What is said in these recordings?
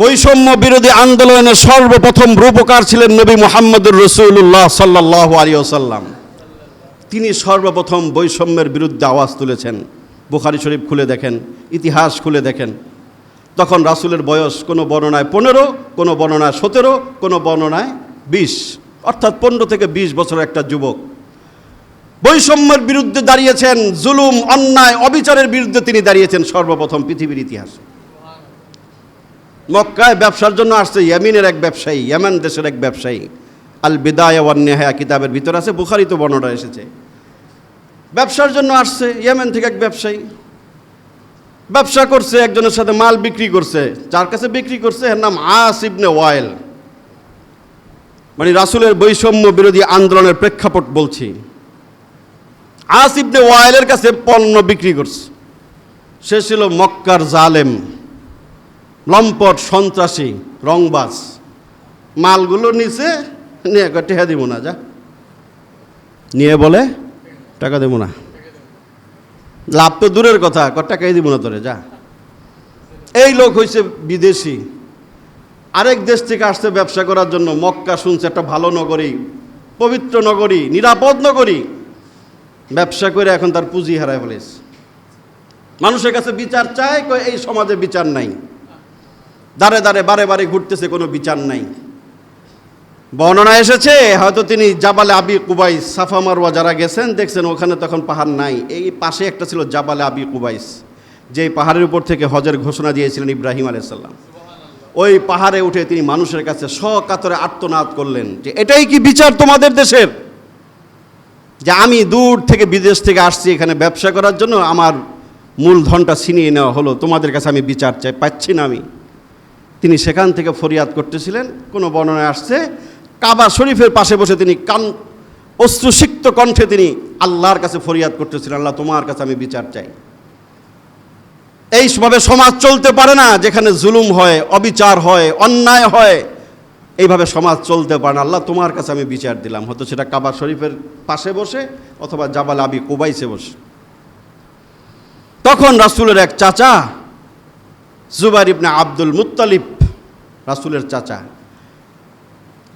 বৈষম্য বিরোধী আন্দোলনের সর্বপ্রথম রূপকার ছিলেন নবী মোহাম্মদুর রসুল্লাহ সাল্লাহ আলিয়াল্লাম তিনি সর্বপ্রথম বৈষম্যের বিরুদ্ধে আওয়াজ তুলেছেন। বুখারি শরীফ খুলে দেখেন, ইতিহাস খুলে দেখেন। তখন রাসূলের বয়স কোনো বর্ণনায় পনেরো, কোনো বর্ণনায় সতেরো, কোনো বর্ণনায় বিশ, অর্থাৎ পনেরো থেকে বিশ বছরের একটা যুবক। বৈষম্যের বিরুদ্ধে দাঁড়িয়েছেন, জুলুম, অন্যায়, অবিচারের বিরুদ্ধে তিনি দাঁড়িয়েছেন সর্বপ্রথম পৃথিবীর ইতিহাসে। মক্কায় ব্যবসার জন্য আসছে, ইয়ামিনের এক ব্যবসায়ী, ইয়ামান দেশের এক ব্যবসায়ী। আল বিদায় ওয়ান নেহায়া কিতাবের ভিতর আছে, বুখারি তো বর্ণনা এসেছে। ব্যবসার জন্য আসছে, ইয়েমেন থেকে এক ব্যবসায়ী। ব্যবসা করছে, একজনের সাথে মাল বিক্রি করছে, যার কাছে বিক্রি করছে, এর নাম আস ইবনে ওয়াইল। মানে রাসুলের বৈষম্য বিরোধী আন্দোলনের প্রেক্ষাপট বলছি। আস ইবনে ওয়াইলের কাছে পণ্য বিক্রি করছে। সে ছিল মক্কার জালেম। লম্পট, সন্ত্রাসী, রংবাজ। মালগুলো নিচে নিয়ে টেহা দিব না, যা। নিয়ে বলে টাকা দেবো না। লাভ তো দূরের কথা ক টাকাই দিব না তোরে, যা। এই লোক হয়েছে বিদেশি। আরেক দেশ থেকে আসছে ব্যবসা করার জন্য, মক্কা শুনছে একটা ভালো নগরী, পবিত্র নগরী, নিরাপদ নগরী। ব্যবসা করে এখন তার পুঁজি হারায় ফেলেছে। মানুষের কাছে বিচার চায় এই সমাজে বিচার নাই। দাঁড়ে দাঁড়ে বারে বারে ঘুরতেছে, কোনো বিচার নাই। বর্ণনা এসেছে, হয়তো তিনি জাবালে আবি কুবাইস, সাফা মারওয়া যারা গেছেন, দেখছেন ওখানে তখন পাহাড় নাই। এই পাশে একটা ছিল জাবালে আবি কুবাইস, যেই পাহাড়ের উপর থেকে হজের ঘোষণা দিয়েছিলেন ইব্রাহিম আলাইসাল্লাম ওই পাহাড়ে উঠে তিনি মানুষের কাছে সকাতরে আর্তনাদ করলেন যে, এটাই কি বিচার তোমাদের দেশের? যে আমি দূর থেকে বিদেশ থেকে আসছি এখানে ব্যবসা করার জন্য, আমার মূলধনটা ছিনিয়ে নেওয়া হলো, তোমাদের কাছে আমি বিচার চাই, পাচ্ছি না আমি। তিনি সেখান থেকে ফরিয়াদ করতেছিলেন। কোনো বর্ণনায় আসছে, কাবা শরীফের পাশে বসে তিনি কান, অশ্রুসিক্ত কণ্ঠে তিনি আল্লাহর কাছে ফরিয়াদ করতেছিলেন, আল্লাহ, তোমার কাছে আমি বিচার চাই। এইভাবে সমাজ চলতে পারে না, যেখানে জুলুম হয়, অবিচার হয়, অন্যায় হয়। এইভাবে সমাজ চলতে পারে না। আল্লাহ, তোমার কাছে আমি বিচার দিলাম। হয়তো সেটা কাবা শরীফের পাশে বসে অথবা জাবাল আবি কুবাইসে বসে। তখন রাসুলের এক চাচা, জুবাইর ইবনে আব্দুল মুত্তালিব রাসূলের চাচা।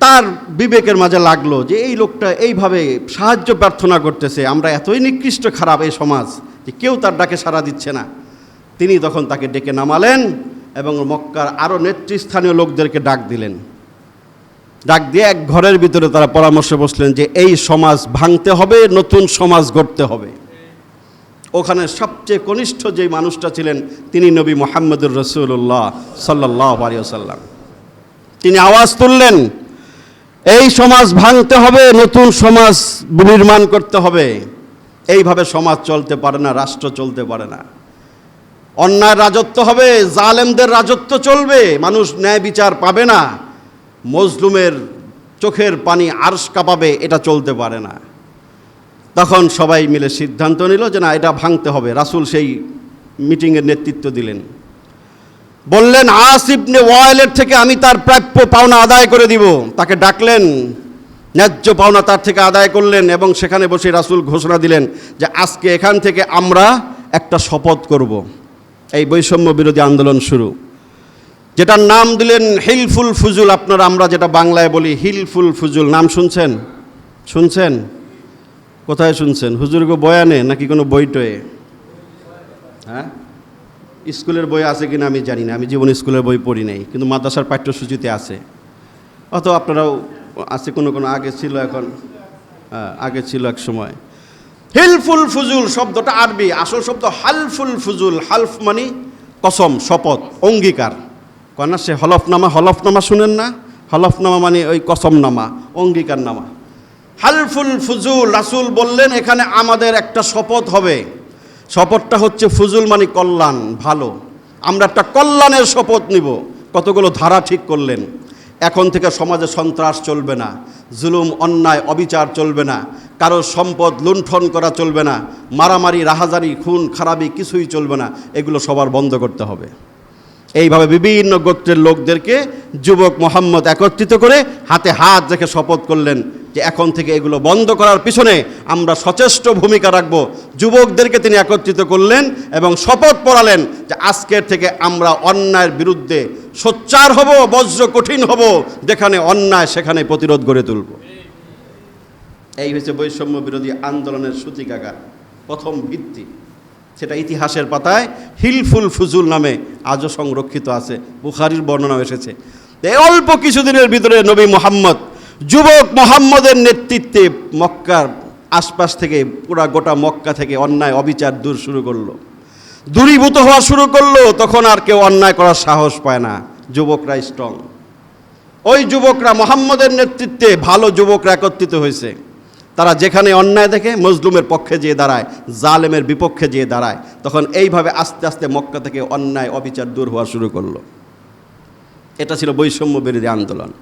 তার বিবেকের মাঝে লাগল যে এই লোকটা এইভাবে সাহায্য প্রার্থনা করতেছে, আমরা এতই নিকৃষ্ট, খারাপ এই সমাজ যে কেউ তার ডাকে সাড়া দিচ্ছে না। তিনি তখন তাকে ডেকে নামালেন এবং মক্কার আরও নেতৃস্থানীয় লোকদেরকে ডাক দিলেন। ডাক দিয়ে এক ঘরের ভিতরে তারা পরামর্শে বসলেন যে এই সমাজ ভাঙতে হবে, নতুন সমাজ গড়তে হবে। ওখানে সবচেয়ে কনিষ্ঠ যে মানুষটা ছিলেন, তিনি নবী মোহাম্মদুর রসুল্লাহ সাল্লাহ আলিয়াল্লাম তিনি আওয়াজ তুললেন, এই সমাজ ভাঙতে হবে, নতুন সমাজ নির্মাণ করতে হবে। এইভাবে সমাজ চলতে পারে না, রাষ্ট্র চলতে পারে না। অন্যায় রাজত্ব হবে, জালেমদের রাজত্ব চলবে, মানুষ ন্যায় বিচার পাবে না, মজলুমের চোখের পানি আরশ কাঁপাবে, এটা চলতে পারে না। তখন সবাই মিলে সিদ্ধান্ত নিল যে না, এটা ভাঙতে হবে। রাসূল সেই মিটিংয়ের নেতৃত্ব দিলেন। বললেন আসিবনে ওয়াইলের থেকে আমি তার প্রাপ্য পাওনা আদায় করে দিব। তাকে ডাকলেন, ন্যায্য পাওনা তার থেকে আদায় করলেন এবং সেখানে বসে রাসূল ঘোষণা দিলেন যে, আজকে এখান থেকে আমরা একটা শপথ করব। এই বৈষম্য বিরোধী আন্দোলন শুরু। যেটার নাম দিলেন, হিলফুল ফুজুল। আপনারা, আমরা যেটা বাংলায় বলি, হিলফুল ফুজুল। নাম শুনছেন? শুনছেন? কোথায় শুনছেন? হুজুরগো বয়ানে নাকি কোনো বইটয়ে? হ্যাঁ? স্কুলের বই আছে কিনা আমি জানি না। আমি জীবন স্কুলের বই পড়ি নাই, কিন্তু মাদ্রাসার পাঠ্যসূচিতে আছে। অত আপনারাও আছে, কোনো কোনো আগে ছিল, এখন আগে ছিল এক সময়। হিলফুল ফুজুল শব্দটা আরবি, আসল শব্দ হালফুল ফুজুল, হালফ মানে কসম, শপথ, অঙ্গীকার। কন্যা সে হলফনামা হলফনামা শুনেন না? হলফনামা মানে ওই কসমনামা অঙ্গীকার নামা হালফুল ফুজুল রাসূল বললেন, এখানে আমাদের একটা শপথ হবে। শপথটা হচ্ছে ফুজুল মানে কল্যাণ, ভালো। আমরা একটা কল্যাণের শপথ নিব। কতগুলো ধারা ঠিক করলেন। এখন থেকে সমাজে সন্ত্রাস চলবে না, জুলুম, অন্যায়, অবিচার চলবে না, কারও সম্পদ লুণ্ঠন করা চলবে না, মারামারি, রাহাজারি, খুন, খারাপি কিছুই চলবে না, এগুলো সবার বন্ধ করতে হবে। এইভাবে বিভিন্ন গোত্রের লোকদেরকে যুবক মোহাম্মদ একত্রিত করে হাতে হাত রেখে শপথ করলেন যে এখন থেকে এগুলো বন্ধ করার পিছনে আমরা সচেষ্ট ভূমিকা রাখব। যুবকদেরকে তিনি একত্রিত করলেন এবং শপথ পড়ালেন যে আজকের থেকে আমরা অন্যায়ের বিরুদ্ধে সোচ্চার হব, বজ্র কঠিন হব, যেখানে অন্যায় সেখানে প্রতিরোধ গড়ে তুলব। এই হয়েছে বৈষম্য বিরোধী আন্দোলনের সূতিকাগার প্রথম ভিত্তি। সেটা ইতিহাসের পাতায় হিলফুল ফুজুল নামে আজও সংরক্ষিত আছে, বুখারির বর্ণনা এসেছে। এই অল্প কিছুদিনের ভিতরে নবী মোহাম্মদ, যুবক মোহাম্মদের নেতৃত্বে মক্কার আশপাশ থেকে পুরা গোটা মক্কা থেকে অন্যায়, অবিচার দূর শুরু করল। দূরীভূত হওয়া শুরু করল, তখন আর কেউ অন্যায় করার সাহস পায় না যুবকরা স্ট্রং ওই যুবকরা মোহাম্মদের নেতৃত্বে ভালো যুবকরা একত্রিত হয়েছে। তারা যেখানে অন্যায় দেখে মজলুমের পক্ষে যেয়ে দাঁড়ায়, জালেমের বিপক্ষে যেয়ে দাঁড়ায়, তখন এইভাবে আস্তে আস্তে মক্কা থেকে অন্যায়, অবিচার দূর হওয়া শুরু করল। এটা ছিল বৈষম্য বিরোধী আন্দোলন।